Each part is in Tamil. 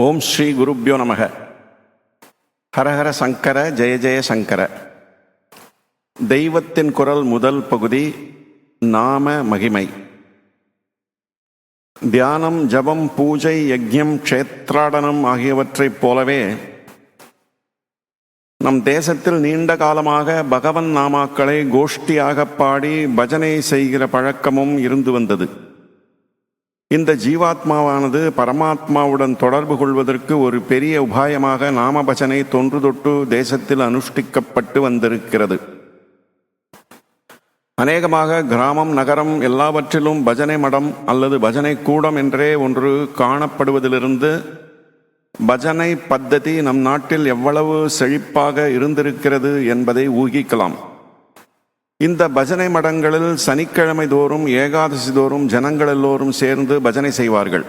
ஓம் ஸ்ரீ குருப்யோ நமக. ஹரஹர சங்கர ஜெய ஜெய சங்கர. தெய்வத்தின் குரல் முதல் பகுதி நாம மகிமை. தியானம் ஜபம் பூஜை யஜ்யம் க்ஷேத்ராடனம் ஆகியவற்றைப் போலவே நம் தேசத்தில் நீண்ட காலமாக பகவன் நாமாக்களை கோஷ்டியாக பாடி பஜனை செய்கிற பழக்கமும் இருந்து வந்தது. இந்த ஜீவாத்மாவானது பரமாத்மாவுடன் தொடர்பு கொள்வதற்கு ஒரு பெரிய உபாயமாக நாமபஜனை தொன்று தொட்டு தேசத்தில் அனுஷ்டிக்கப்பட்டு வந்திருக்கிறது. அநேகமாக கிராமம் நகரம் எல்லாவற்றிலும் பஜனை மடம் அல்லது பஜனை கூடம் என்றே ஒன்று காணப்படுவதிலிருந்து பஜனை பத்ததி நம் நாட்டில் எவ்வளவு செழிப்பாக இருந்திருக்கிறது என்பதை ஊகிக்கலாம். இந்த பஜனை மடங்களில் சனிக்கிழமை தோறும் ஏகாதசி தோறும் ஜனங்கள் எல்லோரும் சேர்ந்து பஜனை செய்வார்கள்.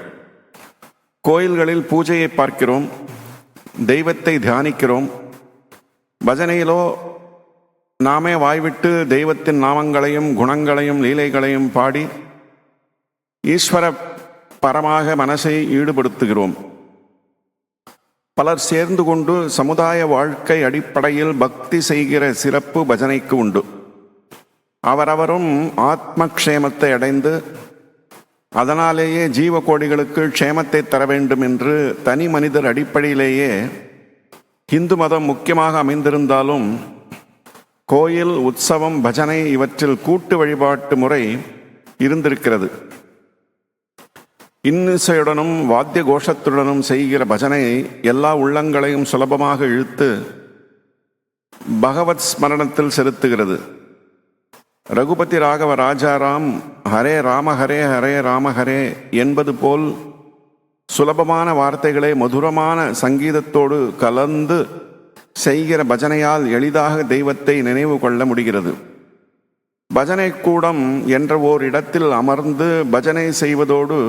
கோயில்களில் பூஜையை பார்க்கிறோம் தெய்வத்தை தியானிக்கிறோம். பஜனையிலோ நாமே வாய்விட்டு தெய்வத்தின் நாமங்களையும் குணங்களையும் லீலைகளையும் பாடி ஈஸ்வர பரமாக மனசை ஈடுபடுத்துகிறோம். பலர் சேர்ந்து கொண்டு சமுதாய வாழ்க்கை அடிப்படையில் பக்தி செய்கிற சிறப்பு பஜனைக்கு உண்டு. அவரவரும் ஆத்மக்ஷேமத்தை அடைந்து அதனாலேயே ஜீவ கோடிகளுக்கு க்ஷேமத்தை தர வேண்டும் என்று தனி மனிதர் அடிப்படையிலேயே இந்து மதம் முக்கியமாக அமைந்திருந்தாலும் கோயில் உற்சவம் பஜனை இவற்றில் கூட்டு வழிபாட்டு முறை இருந்திருக்கிறது. இன்னிசையுடனும் வாத்திய கோஷத்துடனும் செய்கிற பஜனை எல்லா உள்ளங்களையும் சுலபமாக இழுத்து பகவத் ஸ்மரணத்தில் செலுத்துகிறது. ரகுபதி ராகவ ராஜாராம் ஹரே ராம ஹரே ஹரே ராம ஹரே என்பது போல் சுலபமான வார்த்தைகளை மதுரமான சங்கீதத்தோடு கலந்து செய்கிற பஜனையால் எளிதாக தெய்வத்தை நினைவு கொள்ள முடிகிறது. பஜனை கூடம் என்ற ஓர் இடத்தில் அமர்ந்து பஜனை செய்வதோடு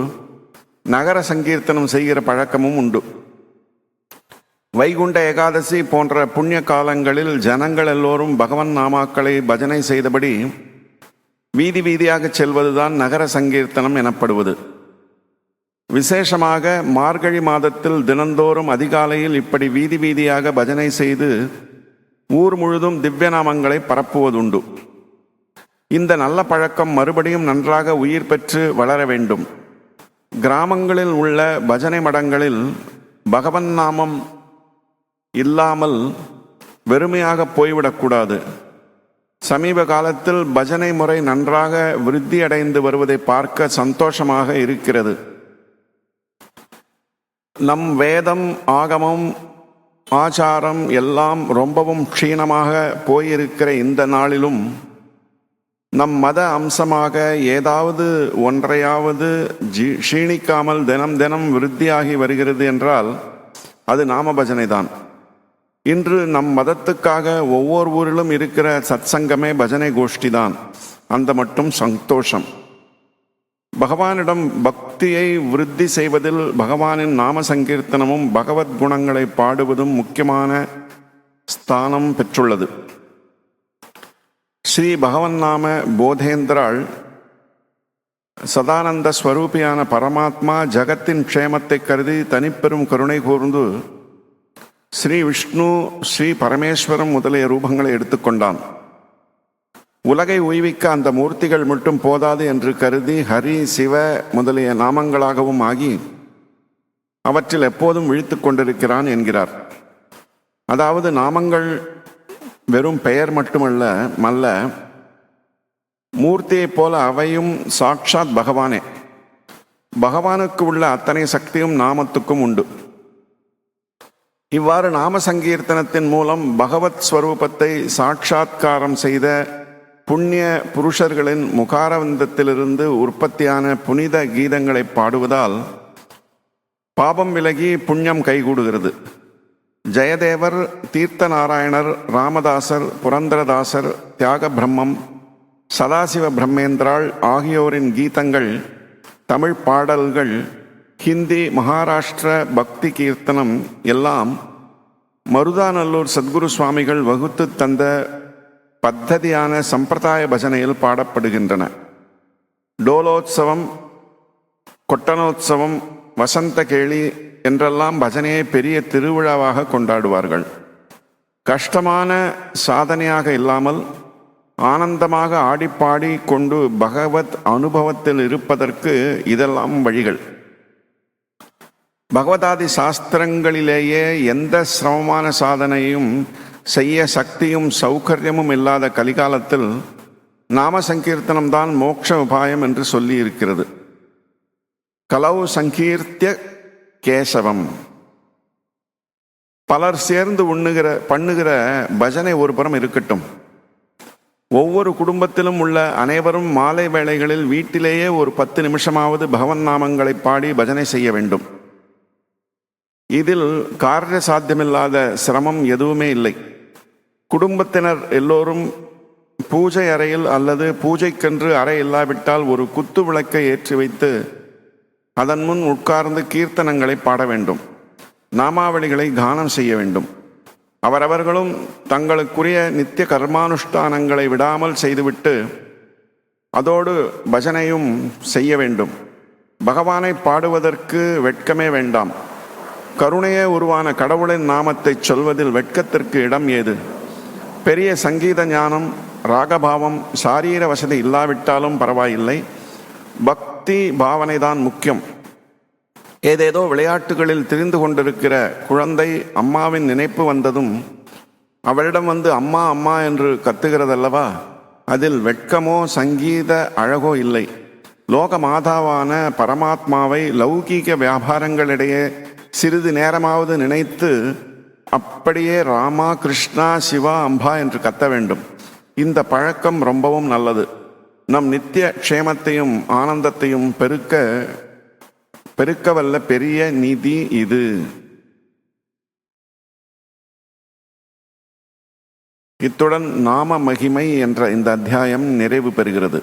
நகர சங்கீர்த்தனம் செய்கிற பழக்கமும் உண்டு. வைகுண்ட ஏகாதசி போன்ற புண்ணிய காலங்களில் ஜனங்கள் எல்லோரும் பகவன் நாமாக்களை பஜனை செய்தபடி வீதி வீதியாக செல்வதுதான் நகர சங்கீர்த்தனம் எனப்படுவது. விசேஷமாக மார்கழி மாதத்தில் தினந்தோறும் அதிகாலையில் இப்படி வீதி வீதியாக பஜனை செய்து ஊர் முழுதும் திவ்ய நாமங்களை பரப்புவதுண்டு. இந்த நல்ல பழக்கம் மறுபடியும் நன்றாக உயிர் பெற்று வளர வேண்டும். கிராமங்களில் உள்ள பஜனை மடங்களில் பகவன் நாமம் இல்லாமல் வெறுமையாக போய்விடக்கூடாது. சமீப காலத்தில் பஜனை முறை நன்றாக விருத்தி அடைந்து வருவதை பார்க்க சந்தோஷமாக இருக்கிறது. நம் வேதம் ஆகமம் ஆச்சாரம் எல்லாம் ரொம்பவும் க்ஷீணமாக போயிருக்கிற இந்த நாளிலும் நம் மத அம்சமாக ஏதாவது ஒன்றையாவது ஜி க்ஷீணிக்காமல் தினம் தினம் விருத்தியாகி வருகிறது என்றால் அது நாம பஜனை தான் இன்று நம் மதத்துக்காக ஒவ்வொரு ஊரிலும் இருக்கிற சத்சங்கமே பஜனை கோஷ்டி தான் அந்த மட்டும் சந்தோஷம். பகவானிடம் பக்தியை விருத்தி செய்வதில் பகவானின் நாம சங்கீர்த்தனமும் பகவத் குணங்களை பாடுவதும் முக்கியமான ஸ்தானம் பெற்றுள்ளது. ஸ்ரீ பகவன் நாம போதேந்திராள் சதானந்த ஸ்வரூபியான பரமாத்மா ஜகத்தின் க்ஷேமத்தை கருதி தனிப்பெரும் கருணை கூர்ந்து ஸ்ரீ விஷ்ணு ஸ்ரீ பரமேஸ்வரம் முதலிய ரூபங்களை எடுத்துக்கொண்டான். உலகை உய்விக்க அந்த மூர்த்திகள் மட்டும் போதாது என்று கருதி ஹரி சிவ முதலிய நாமங்களாகவும் ஆகி அவற்றில் எப்போதும் விழித்து கொண்டிருக்கிறான் என்கிறார். அதாவது நாமங்கள் வெறும் பெயர் மட்டுமல்ல மல்ல மூர்த்தியைப் போல அவையும் சாட்சாத் பகவானே. பகவானுக்கு உள்ள அத்தனை சக்தியும் நாமத்துக்கும் உண்டு. இவ்வாறு நாம சங்கீர்த்தனத்தின் மூலம் பகவத் ஸ்வரூபத்தை சாட்சாத்காரம் செய்த புண்ணிய புருஷர்களின் முகாரவந்தத்திலிருந்து உற்பத்தியான புனித கீதங்களை பாடுவதால் பாபம் விலகி புண்ணியம் கைகூடுகிறது. ஜெயதேவர் தீர்த்த நாராயணர் ராமதாசர் புரந்தரதாசர் தியாக பிரம்மம் சதாசிவ பிரம்மேந்திராள் ஆகியோரின் கீதங்கள் தமிழ் பாடல்கள் ஹிந்தி மகாராஷ்டிர பக்தி கீர்த்தனம் எல்லாம் மருதாநல்லூர் சத்குரு சுவாமிகள் வகுத்து தந்த பத்ததியான சம்பிரதாய பஜனையில் பாடப்படுகின்றன. டோலோத்சவம் கொட்டனோத்சவம் வசந்த கேளி என்றெல்லாம் பஜனையை பெரிய திருவிழாவாக கொண்டாடுவார்கள். கஷ்டமான சாதனையாக இல்லாமல் ஆனந்தமாக ஆடிப்பாடி கொண்டு பகவத் அனுபவத்தில் இருப்பதற்கு இதெல்லாம் வழிகள். பகவதாதி சாஸ்திரங்களிலேயே எந்த சிரமமான சாதனையும் செய்ய சக்தியும் சௌகரியமும் இல்லாத கலிகாலத்தில் நாம சங்கீர்த்தனம்தான் மோட்ச உபாயம் என்று சொல்லி இருக்கிறது கலவு சங்கீர்த்திய கேசவம். பலர் சேர்ந்து உண்ணுகிற பண்ணுகிற பஜனை ஒரு புறம் இருக்கட்டும். ஒவ்வொரு குடும்பத்திலும் உள்ள அனைவரும் மாலை வேளைகளில் வீட்டிலேயே ஒரு பத்து நிமிஷமாவது பகவன் நாமங்களை பாடி பஜனை செய்ய வேண்டும். இதில் காரிய சாத்தியமில்லாத சிரமம் எதுவுமே இல்லை. குடும்பத்தினர் எல்லோரும் பூஜை அறையில் அல்லது பூஜைக்கென்று அறை இல்லாவிட்டால் ஒரு குத்து விளக்கை ஏற்றி வைத்து அதன் முன் உட்கார்ந்து கீர்த்தனங்களை பாட வேண்டும். நாமாவளிகளை கானம் செய்ய வேண்டும். அவரவர்களும் தங்களுக்குரிய நித்திய கர்மானுஷ்டானங்களை விடாமல் செய்துவிட்டு அதோடு பஜனையும் செய்ய வேண்டும். பகவானை பாடுவதற்கு வெட்கமே வேண்டாம். கருணையே உருவான கடவுளின் நாமத்தைச் சொல்வதில் வெட்கத்திற்கு இடம் ஏது? பெரிய சங்கீத ஞானம் ராகபாவம் சாரீர வசதி இல்லாவிட்டாலும் பரவாயில்லை. பக்தி பாவனை தான் முக்கியம். ஏதேதோ விளையாட்டுகளில் திரிந்து கொண்டிருக்கிற குழந்தை அம்மாவின் நினைப்பு வந்ததும் அவளிடம் வந்து அம்மா அம்மா என்று கத்துகிறதல்லவா? அதில் வெட்கமோ சங்கீத அழகோ இல்லை. லோக மாதாவான பரமாத்மாவை லௌகீக வியாபாரங்களிடையே சிறிது நேரமாவது நினைத்து அப்படியே ராமா கிருஷ்ணா சிவா அம்பா என்று கத்த வேண்டும். இந்த பழக்கம் ரொம்பவும் நல்லது. நம் நித்திய க்ஷேமத்தையும் ஆனந்தத்தையும் பெருக்க பெருக்கவல்ல பெரிய நிதி இது. இத்துடன் நாம மகிமை என்ற இந்த அத்தியாயம் நிறைவு பெறுகிறது.